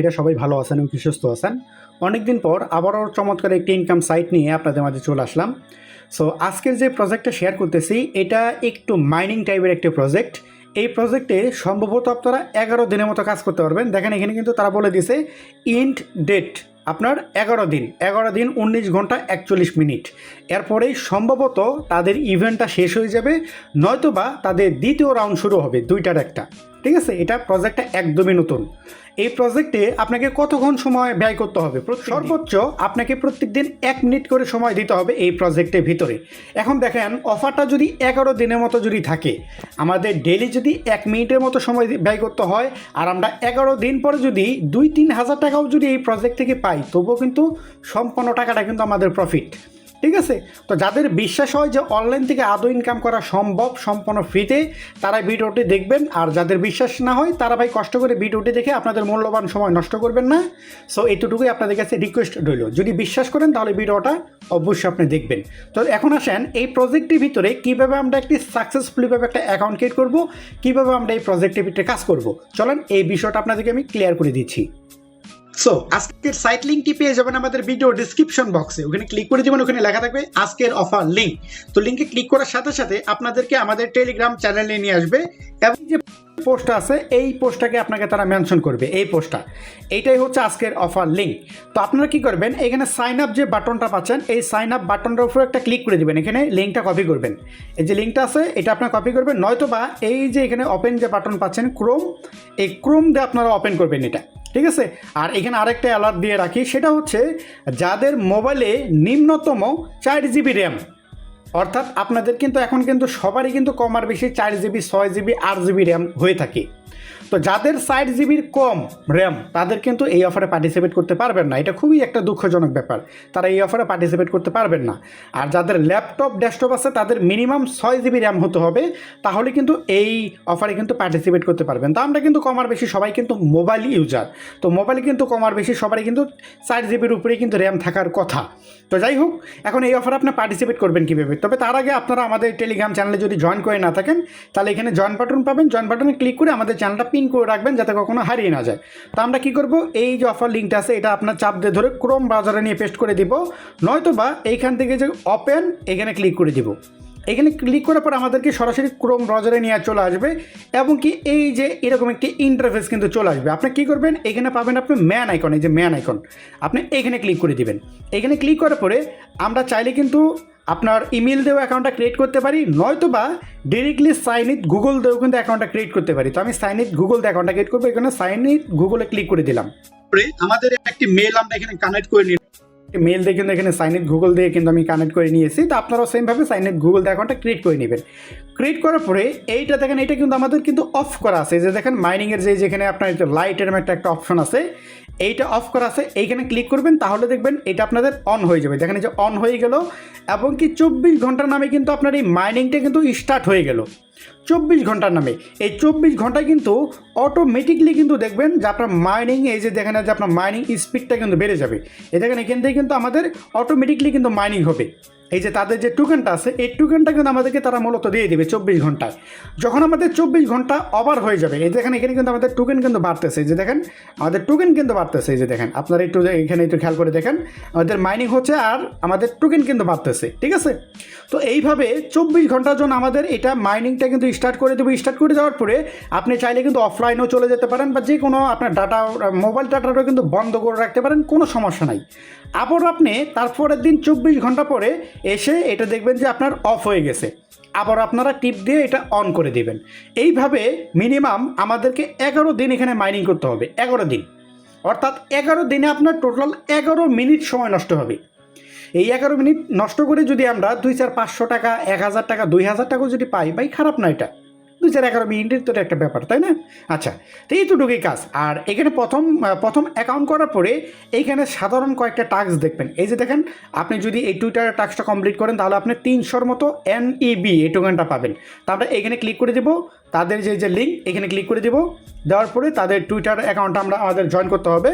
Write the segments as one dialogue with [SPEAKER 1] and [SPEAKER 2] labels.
[SPEAKER 1] এটা সবাই ভালো আছেন এবং সুস্থ আছেন? অনেকদিন পর আবারও চমৎকার একটি ইনকাম সাইট নিয়ে আপনাদের মাঝে চলে আসলাম। সো আজকের যে প্রজেক্টটা শেয়ার করতেছি, এটা একটু মাইনিং টাইপের একটি প্রজেক্ট এই প্রজেক্টে সম্ভবত আপনারা এগারো দিনের মতো কাজ করতে পারবেন। দেখেন, এখানে কিন্তু তারা বলে দিছে ইন্ট ডেট আপনার এগারো দিন। এগারো দিন উনিশ ঘণ্টা একচল্লিশ মিনিট। এরপরেই সম্ভবত তাদের ইভেন্টটা শেষ হয়ে যাবে, নয়তোবা তাদের দ্বিতীয় রাউন্ড শুরু হবে, দুইটার একটা। ঠিক আছে? এটা প্রজেক্টটা একদমই নতুন। এই প্রজেক্টে আপনাকে কতক্ষণ সময় ব্যয় করতে হবে? সর্বোচ্চ আপনাকে প্রত্যেক দিন এক মিনিট করে সময় দিতে হবে এই প্রজেক্টের ভিতরে। এখন দেখেন অফারটা যদি এগারো দিনের মতো যদি থাকে আমাদের ডেলি যদি এক মিনিটের মতো সময় ব্যয় করতে হয় আর আমরা এগারো দিন পরে যদি দুই তিন হাজার টাকাও যদি এই প্রজেক্ট থেকে পাই তবুও কিন্তু সম্পূর্ণ টাকাটা কিন্তু আমাদের প্রফিট ঠিক আছে? তো যাদের বিশ্বাস হয় যে অনলাইন থেকে আদৌ ইনকাম করা সম্ভব, সম্পূর্ণ ফ্রিতে তারা ভিডিওটি দেখবেন। আর যাদের বিশ্বাস না হয়, তারা ভাই কষ্ট করে ভিডিওটি দেখে আপনাদের মূল্যবান সময় নষ্ট করবেন না। সো এইটুকুই আপনাদের কাছে রিকোয়েস্ট রইল। যদি বিশ্বাস করেন, তাহলে ভিডিওটা অবশ্যই আপনি দেখবেন। তো এখন আসেন, এই প্রজেক্টটির ভিতরে কীভাবে আমরা একটি সাকসেসফুলিভাবে একটা অ্যাকাউন্ট ক্রিয়েট করব, কীভাবে আমরা এই প্রজেক্টের ভিতরে কাজ করব? চলেন, এই বিষয়টা আপনাদেরকে আমি ক্লিয়ার করে দিচ্ছি। সো আজকের সাইট লিঙ্কটি পেয়ে যাবেন আমাদের ভিডিও ডিসক্রিপশন বক্সে ওখানে ক্লিক করে দিবেন, ওখানে লেখা থাকবে আজকের অফার লিঙ্ক তো লিঙ্কে ক্লিক করার সাথে সাথে আপনাদেরকে আমাদের টেলিগ্রাম চ্যানেলে নিয়ে আসবে এবং যে পোস্টটা আছে, এই পোস্টটাকে আপনাকে তারা মেনশন করবে, এই পোস্টটা এইটাই হচ্ছে আজকের অফার লিঙ্ক তো আপনারা কি করবেন, এখানে সাইন আপ যে বাটনটা পাচ্ছেন, এই সাইন আপ বাটনটার উপরে একটা ক্লিক করে দিবেন। এখানে লিঙ্কটা কপি করবেন। এই যে লিঙ্কটা আছে, এটা আপনার কপি করবেন নয়তো বা এই যে এখানে ওপেন যে বাটন পাচ্ছেন ক্রোম এই ক্রোম দিয়ে আপনারা ওপেন করবেন এটা। ঠিক আছে? আর এখানে আরেকটা অ্যালার্ট দিয়ে রাখি, সেটা হচ্ছে যাদের মোবাইলে নিম্নতম চার জিবি র্যাম অর্থাৎ আপনাদের কিন্তু এখন কিন্তু সবারই কিন্তু কমার বেশি চার জিবি ছয় জিবি আট জিবি র্যাম হয়ে থাকে। তো যাদের ষাট জিবির কম র্যাম তাদের কিন্তু এই অফারে পার্টিসিপেট করতে পারবেন না। এটা খুবই একটা দুঃখজনক ব্যাপার। তারা এই অফারে পার্টিসিপেট করতে পারবেন না। আর যাদের ল্যাপটপ ডেস্কটপ আছে, তাদের মিনিমাম ছয় জিবি র্যাম হতে হবে। তাহলে কিন্তু এই অফারে কিন্তু পার্টিসিপেট করতে পারবেন। তো আমরা কিন্তু কমার বেশি, সবাই কিন্তু মোবাইল ইউজার তো মোবাইল কিন্তু কমার বেশি, সবারই কিন্তু চার জিবির উপরেই কিন্তু র্যাম থাকার কথা। তো যাই হোক, এখন এই অফারে আপনি পার্টিসিপেট করবেন কীভাবে? তবে তার আগে আপনারা আমাদের টেলিগ্রাম চ্যানেলে যদি জয়েন করে না থাকেন, তাহলে এখানে জয়েন বাটন পাবেন। জয়েন বাটনে ক্লিক করে আমাদের চ্যানেলটা পিন করে রাখবেন যাতে কখনো হারিয়ে না যায়। তো আমরা কী করব? এই যে অফার লিঙ্কটা আছে, এটা আপনার চাপ দিয়ে ধরে ক্রোম ব্রাউজারে নিয়ে পেস্ট করে দিব। নয়তো বা এইখান থেকে যে ওপেন এখানে ক্লিক করে দিব। এখানে ক্লিক করার পর আমাদেরকে সরাসরি ক্রোম ব্রাউজারে নিয়ে চলে আসবে এবং কি এই যে এরকম একটি ইন্টারফেস কিন্তু চলে আসবে। আপনি কী করবেন? এখানে পাবেন আপনি ম্যান আইকন এই যে ম্যান আইকন আপনি এখানে ক্লিক করে দিবেন। এখানে ক্লিক করার পরে আমরা চাইলে কিন্তু আপনার ইমেল দিয়েও অ্যাকাউন্টটা ক্রিয়েট করতে পারি নয়তো বা ডিরেক্টলি সাইন ইট গুগল দিয়েও কিন্তু অ্যাকাউন্টটা ক্রিয়েট করতে পারি। তো আমি সাইন ইট গুগল দিয়ে অ্যাকাউন্টটা ক্রিয়েট করব, এখানে সাইন ইট গুগলে ক্লিক করে দিলাম। আমাদের একটি মেল আমরা এখানে কানেক্ট করে নিলাম। মেল দিয়ে কিন্তু এখানে সাইন ইট গুগল দিয়ে কিন্তু আমি কানেক্ট করে নিয়েছি। তো আপনারাও সেমভাবে সাইন ইট গুগল অ্যাকাউন্টটা ক্রিয়েট করে নেবেন। ক্রিয়েট করার পরে এইটা দেখেন এটা কিন্তু আমাদের কিন্তু অফ করা আছে। যে দেখেন মাইনিংয়ের যে যেখানে আপনার লাইট এরম একটা একটা অপশন আছে, এইটা অফ করা আছে। এইখানে ক্লিক করবেন, তাহলে দেখবেন এটা আপনাদের অন হয়ে যাবে। দেখেন যে অন হয়ে গেল এবং কি চব্বিশ ঘণ্টার নামে কিন্তু আপনার এই মাইনিংটা কিন্তু স্টার্ট হয়ে গেল। চব্বিশ ঘণ্টার নামে। এই চব্বিশ ঘন্টায় কিন্তু অটোমেটিকলি কিন্তু দেখবেন যে আপনার মাইনিং এই যে দেখেন যে আপনার মাইনিং স্পিডটা কিন্তু বেড়ে যাবে। এই দেখেন এখান থেকে কিন্তু আমাদের অটোমেটিকলি কিন্তু মাইনিং হবে। এই যে তাদের যে টোকেনটা আছে, এই টোকেনটা কিন্তু আমাদেরকে তারা মূলত দিয়ে দেবে চব্বিশ ঘন্টায়। যখন আমাদের চব্বিশ ঘণ্টা ওভার হয়ে যাবে, এই দেখেন, এখানে কিন্তু আমাদের টোকেন কিন্তু বাড়তেছে। এই যে দেখেন, আমাদের টোকেন কিন্তু বাড়তেছে। এই যে দেখেন, আপনারা একটু এখানে একটু খেয়াল করে দেখেন, আমাদের মাইনিং হচ্ছে আর আমাদের টোকেন কিন্তু বাড়তেছে, ঠিক আছে? তো এইভাবে চব্বিশ ঘণ্টার জন্য আমাদের এটা মাইনিংটা কিন্তু স্টার্ট করে দেবো। স্টার্ট করে দেওয়ার পরে আপনি চাইলে কিন্তু অফলাইনেও চলে যেতে পারেন বা যে কোনো আপনার ডাটা মোবাইল ডাটাটাও কিন্তু বন্ধ করে রাখতে পারেন, কোনো সমস্যা নাই। আবার আপনি তারপরের দিন চব্বিশ ঘণ্টা পরে এসে এটা দেখবেন যে আপনার অফ হয়ে গেছে। আবার আপনারা টিপ দিয়ে এটা অন করে দিবেন। এইভাবে মিনিমাম আমাদেরকে এগারো দিন এখানে মাইনিং করতে হবে, এগারো দিন। অর্থাৎ এগারো দিনে আপনার টোটাল এগারো মিনিট সময় নষ্ট হবে। এই এগারো মিনিট নষ্ট করে যদি আমরা দুই চার পাঁচশো টাকা, এক হাজার টাকা, দুই হাজার টাকা যদি পাই, ভাই খারাপ না এটা। দুই চার এগারো মিনিটের তো একটা ব্যাপার, তাই না? আচ্ছা তো এইটুকুই কাজ। আর এখানে প্রথম প্রথম অ্যাকাউন্ট করার পরে এইখানে সাধারণ কয়েকটা টাস্ক দেখবেন। এই যে দেখেন, আপনি যদি এই টুইটার টাস্কটা কমপ্লিট করেন, তাহলে আপনি তিনশোর মতো এনইবি এই টোকেনটা পাবেন। তারপরে এখানে ক্লিক করে দেবো, তাদের যে যে লিঙ্ক এখানে ক্লিক করে দেবো। দেওয়ার পরে তাদের টুইটার অ্যাকাউন্টটা আমরা আমাদের জয়েন করতে হবে।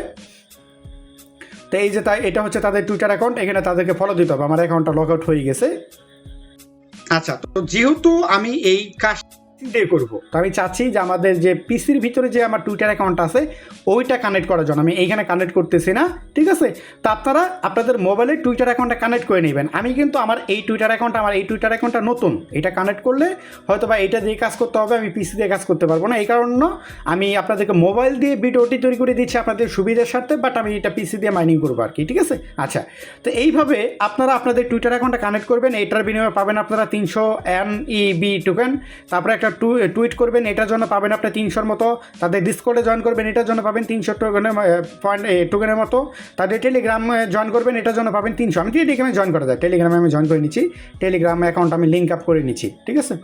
[SPEAKER 1] তো এই যে তাই এটা হচ্ছে তাদের টুইটার অ্যাকাউন্ট এখানে তাদেরকে ফলো দিতে হবে। আমার অ্যাকাউন্টটা লগ আউট হয়ে গেছে। আচ্ছা তো যেহেতু আমি এই কাজ দিয়ে করব। তো আমি চাচ্ছি যে আমাদের যে পিসির ভিতরে যে আমার টুইটার অ্যাকাউন্ট আছে, ওইটা কানেক্ট করার জন্য। আমি এইখানে কানেক্ট করতেছি না, ঠিক আছে? তো আপনারা আপনাদের মোবাইলের টুইটার অ্যাকাউন্টটা কানেক্ট করে নেবেন। আমি কিন্তু আমার এই টুইটার অ্যাকাউন্ট আমার এই টুইটার অ্যাকাউন্টটা নতুন। এটা কানেক্ট করলে হয়তো বা এটা দিয়ে কাজ করতে হবে, আমি পিসি দিয়ে কাজ করতে পারব না। এই কারণে আমি আপনাদেরকে মোবাইল দিয়ে ভিডিওটি তৈরি করে দিচ্ছি আপনাদের সুবিধার স্বার্থে বাট আমি এটা পিসি দিয়ে মাইনিং করব আর কি, ঠিক আছে? আচ্ছা তো এইভাবে আপনারা আপনাদের টুইটার অ্যাকাউন্টটা কানেক্ট করবেন। এটার বিনিময়ে পাবেন আপনারা তিনশো এন ই বি টোকেন তারপরে একটা টু টুইট করবেন, এটার জন্য পাবেন আপনার তিনশোর মতো, তাদের ডিসকোডে জয়েন করবেন, এটার জন্য পাবেন তিনশো টোকেনের পয়েন্ট টোকেনের মতো। তাদের টেলিগ্রাম জয়েন করবেন, এটার জন্য পাবেন তিনশো। আমি টেলিগ্রামে জয়েন করা যায় টেলিগ্রামে আমি জয়েন করে নিচ্ছি টেলিগ্রাম অ্যাকাউন্ট আমি লিঙ্ক আপ করে নিচ্ছি, ঠিক আছে?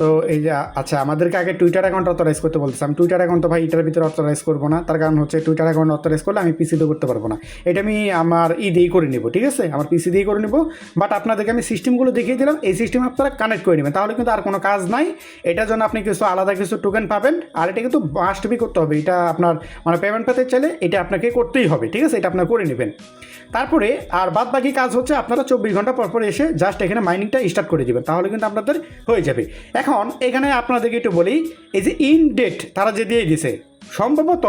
[SPEAKER 1] তো এই যে আচ্ছা আমাদেরকে আগে টুইটার অ্যাকাউন্ট অথরাইজ করতে বলতেছে। আমি টুইটার অ্যাকাউন্ট তো ভাই এটার ভিতরে অথরাইজ করব না। তার কারণ হচ্ছে টুইটার অ্যাকাউন্ট অথরাইজ করলে আমি পিসিতে করতে পারব না। এটা আমি আমার ই দিয়েই করে নেব, ঠিক আছে? আমার পিসি দিয়েই করে নেব। বাট আপনাদেরকে আমি সিস্টেমগুলো দেখিয়ে দিলাম। এই সিস্টেম আপনারা কানেক্ট করে নেবেন। তাহলে কিন্তু আর কোনো কাজ নাই। এটার জন্য আপনি কিছু আলাদা কিছু টোকেন পাবেন। আর এটা কিন্তু মাস্ট বি করতে হবে। এটা আপনার মানে পেমেন্ট পেতে চাইলে এটা আপনাকে করতেই হবে, ঠিক আছে? এটা আপনার করে নেবেন। তারপরে আর বাদ বাকি কাজ হচ্ছে আপনারা চব্বিশ ঘণ্টা পর পর এসে জাস্ট এখানে মাইনিংটা স্টার্ট করে দেবেন। তাহলে কিন্তু আপনাদের হয়ে যাবে। এখন এখানে আপনাদেরকে একটু বলি, এই যে ইন ডেট তারা যে দিয়ে দিছে, সম্ভবত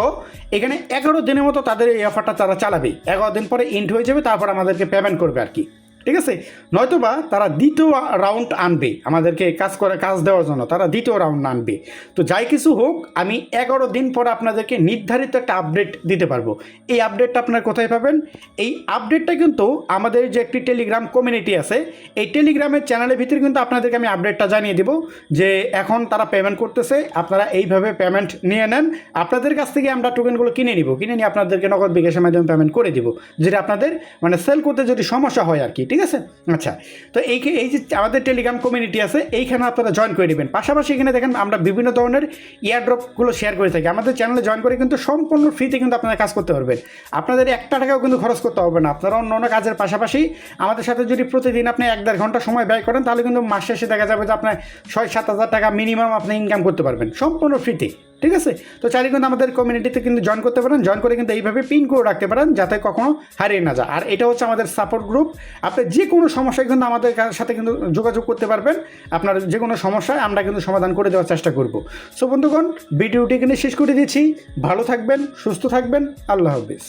[SPEAKER 1] এখানে এগারো দিনের মতো তাদের এই অফারটা তারা চালাবে। এগারো দিন পরে ইন্ট হয়ে যাবে, তারপর আমাদেরকে পেমেন্ট করবে আর কি। ঠিক আছে? নয়তোবা তারা দ্বিতীয় রাউন্ড আনবে, আমাদেরকে কাজ করে, কাজ দেওয়ার জন্য তারা দ্বিতীয় রাউন্ড আনবে। তো যাই কিছু হোক, আমি এগারো দিন পর আপনাদেরকে নির্ধারিত একটা আপডেট দিতে পারব। এই আপডেটটা আপনারা কোথায় পাবেন? এই আপডেটটা কিন্তু আমাদের যে একটি টেলিগ্রাম কমিউনিটি আছে, এই টেলিগ্রামের চ্যানেলের ভিতরে কিন্তু আপনাদেরকে আমি আপডেটটা জানিয়ে দেবো যে এখন তারা পেমেন্ট করতেছে, আপনারা এইভাবে পেমেন্ট নিয়ে নেন। আপনাদের কাছ থেকে আমরা টোকেনগুলো কিনে নিব, কিনে নিয়ে আপনাদেরকে নগদ বিকাশের মাধ্যমে পেমেন্ট করে দিব, যেটা আপনাদের মানে সেল করতে যদি সমস্যা হয় আর কি ঠিক আছে? আচ্ছা তো এই এই যে আমাদের টেলিগ্রাম কমিউনিটি আছে, এইখানে আপনারা জয়েন করে নেবেন। পাশাপাশি এখানে দেখেন, আমরা বিভিন্ন ধরনের ইয়ারড্রপগুলো শেয়ার করে থাকি। আমাদের চ্যানেলে জয়েন করে কিন্তু সম্পূর্ণ ফ্রিতে কিন্তু আপনারা কাজ করতে পারবেন। আপনাদের একটা টাকাও কিন্তু খরচ করতে হবে না। আপনারা অন্য অন্য কাজের পাশাপাশি আমাদের সাথে যদি প্রতিদিন আপনি এক দেড় ঘণ্টা সময় ব্যয় করেন, তাহলে কিন্তু মাস শেষে দেখা যাবে যে আপনার ছয় সাত হাজার টাকা মিনিমাম আপনি ইনকাম করতে পারবেন। সম্পূর্ণ ফ্রিতে ঠিক আছে? তো চাইলে কিন্তু আমাদের কমিউনিটিতে কিন্তু জয়েন করতে পারেন। জয়েন করে কিন্তু এইভাবে পিন করে রাখতে পারেন যাতে কখনো হারিয়ে না যায়। আর এটা হচ্ছে আমাদের সাপোর্ট গ্রুপ আপনি যে কোনো সমস্যায় কিন্তু আমাদের সাথে কিন্তু যোগাযোগ করতে পারবেন। আপনার যে কোনো সমস্যায় আমরা কিন্তু সমাধান করে দেওয়ার চেষ্টা করব। সো বন্ধুগণ, ভিডিওটি কিন্তু শেষ করে দিচ্ছি। ভালো থাকবেন, সুস্থ থাকবেন। আল্লাহ হাফিজ।